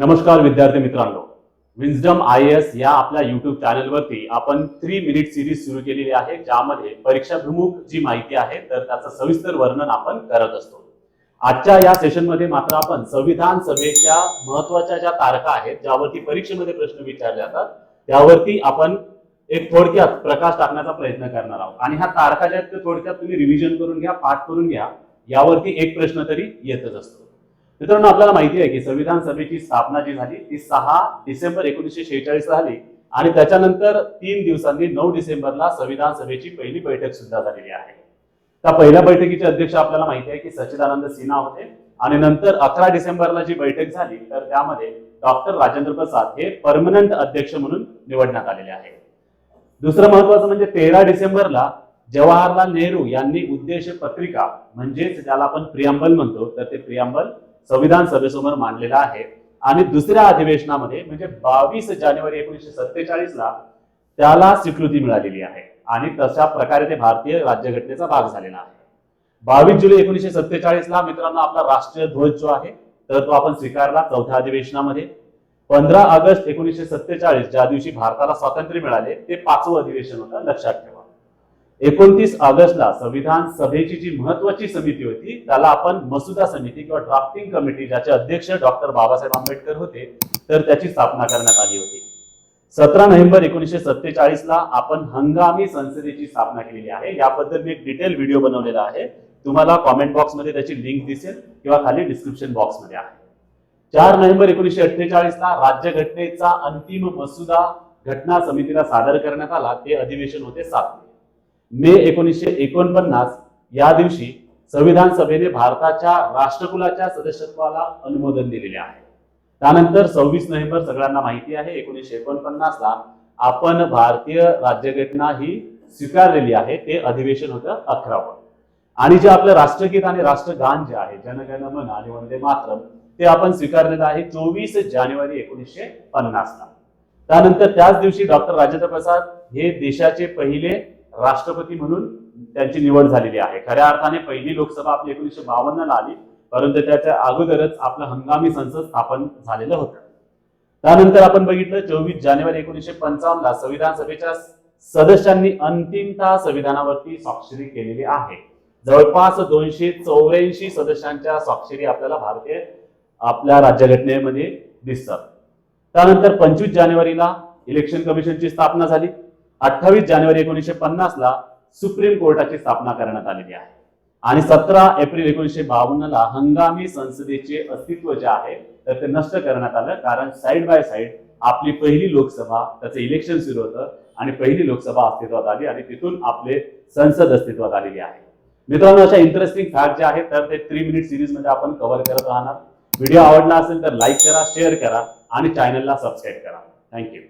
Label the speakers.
Speaker 1: नमस्कार विद्यार्थी मित्रांनो. विन्झडम आय एस या आपल्या युट्यूब चॅनलवरती आपण थ्री मिनिट सिरीज सुरू केलेली आहे ज्यामध्ये परीक्षाभिमुख जी माहिती आहे तर त्याचं सविस्तर वर्णन आपण करत असतो. आजच्या या सेशनमध्ये मात्र आपण संविधान सभेच्या महत्त्वाच्या ज्या तारखा आहेत ज्यावरती परीक्षेमध्ये प्रश्न विचारले जातात त्यावरती आपण एक थोडक्यात प्रकाश टाकण्याचा प्रयत्न करणार आहोत. आणि ह्या तारखा ज्या आहेत थोडक्यात तुम्ही रिव्हिजन करून घ्या पाठ करून घ्या यावरती एक प्रश्न तरी येतच असतो. मित्रांनो आपल्याला माहिती आहे की संविधान सभेची स्थापना जी झाली ती सहा डिसेंबर एकोणीसशे शेहेचाळीस झाली. आणि त्याच्यानंतर तीन दिवसांनी नऊ डिसेंबरला संविधान सभेची पहिली बैठक सुद्धा झालेली आहे. त्या पहिल्या बैठकीचे अध्यक्ष आपल्याला माहिती आहे की सच्चिदानंद सिन्हा होते. आणि नंतर अकरा डिसेंबरला जी बैठक झाली तर त्यामध्ये डॉक्टर राजेंद्र प्रसाद हे परमनंट अध्यक्ष म्हणून निवडण्यात आलेले आहे दुसरं महत्वाचं म्हणजे तेरा डिसेंबरला जवाहरलाल नेहरू यांनी उद्देश पत्रिका म्हणजेच ज्याला आपण प्रियांबल म्हणतो तर ते प्रियांबल संविधान सभेसमोर मांडलेलं आहे. आणि दुसऱ्या अधिवेशनामध्ये म्हणजे बावीस जानेवारी एकोणीसशे सत्तेचाळीस ला त्याला स्वीकृती मिळालेली आहे. आणि तशा प्रकारे ते भारतीय राज्यघटनेचा भाग झालेला आहे. बावीस जुलै एकोणीसशे सत्तेचाळीस ला मित्रांनो आपला राष्ट्रीय ध्वज जो आहे तर तो आपण स्वीकारला चौथ्या अधिवेशनामध्ये. पंधरा ऑगस्ट एकोणीसशे सत्तेचाळीस ज्या दिवशी भारताला स्वातंत्र्य मिळाले ते पाचवं अधिवेशन होतं लक्षात ठेवा. एकोणतीस ऑगस्टला संविधान सभेची जी महत्वाची समिती होती त्याला आपण मसुदा समिती किंवा ड्राफ्टिंग कमिटी ज्याचे अध्यक्ष डॉक्टर बाबासाहेब आंबेडकर होते तर त्याची स्थापना करण्यात आली होती. सतरा नोव्हेंबर एकोणीसशे सत्तेचाळीस ला आपण हंगामी संसदेची स्थापना केलेली आहे. याबद्दल मी एक डिटेल व्हिडिओ बनवलेला आहे. तुम्हाला कॉमेंट बॉक्समध्ये त्याची लिंक दिसेल किंवा खाली डिस्क्रिप्शन बॉक्समध्ये आहे. चार नोव्हेंबर एकोणीसशे अठ्ठेचाळीस ला राज्यघटनेचा अंतिम मसुदा घटना समितीला सादर करण्यात आला. ते अधिवेशन होते सात मे एकोणीसशे एकोणपन्नास या दिवशी संविधान सभेने भारताच्या राष्ट्रकुलाच्या सदस्यत्वाला अनुमोदन दिलेले आहे. त्यानंतर सव्वीस नोव्हेंबर सगळ्यांना माहिती आहे एकोणीसशे एकोणपन्नास ला आपण भारतीय राज्यघटना ही स्वीकारलेली आहे ते अधिवेशन होतं अकरावं. आणि जे आपलं राष्ट्रगीत आणि राष्ट्रगान जे आहे जनगण मन आणि वंदे मातरम ते आपण स्वीकारलेलं आहे चोवीस जानेवारी एकोणीसशे पन्नास ला त्यानंतर त्याच दिवशी डॉक्टर राजेंद्र प्रसाद हे देशाचे पहिले राष्ट्रपती म्हणून त्यांची निवड झालेली आहे. खऱ्या अर्थाने पहिली लोकसभा आपली एकोणीसशे बावन्न ला आली परंतु त्याच्या अगोदरच आपलं हंगामी संसद स्थापन झालेलं होतं. त्यानंतर आपण बघितलं चोवीस जानेवारी एकोणीसशे पंचावन्न ला संविधान सभेच्या सदस्यांनी अंतिमता संविधानावरती स्वाक्षरी केलेली आहे. जवळपास दोनशे चौऱ्याऐंशी सदस्यांच्या स्वाक्षरी आपल्याला भारतीय आपल्या राज्यघटनेमध्ये दिसतात. त्यानंतर पंचवीस जानेवारीला इलेक्शन कमिशनची स्थापना झाली. अठ्ठावीस जानेवारी एकोणीसशे पन्नास ला सुप्रीम कोर्टाची स्थापना करण्यात आलेली आहे. आणि सतरा एप्रिल एकोणीसशे बावन्न ला हंगामी संसदेचे अस्तित्व जे आहे तर ते नष्ट करण्यात आलं. कारण साईड बाय साईड आपली पहिली लोकसभा त्याचं इलेक्शन सुरू होतं आणि पहिली लोकसभा अस्तित्वात आली आणि तिथून आपले संसद अस्तित्वात आलेली आहे. मित्रांनो अशा इंटरेस्टिंग फॅक्ट जे आहेत तर ते थ्री मिनिट सिरीजमध्ये आपण कव्हर करत राहणार. व्हिडिओ आवडला असेल तर लाईक करा शेअर करा आणि चॅनलला सबस्क्राईब करा. थँक्यू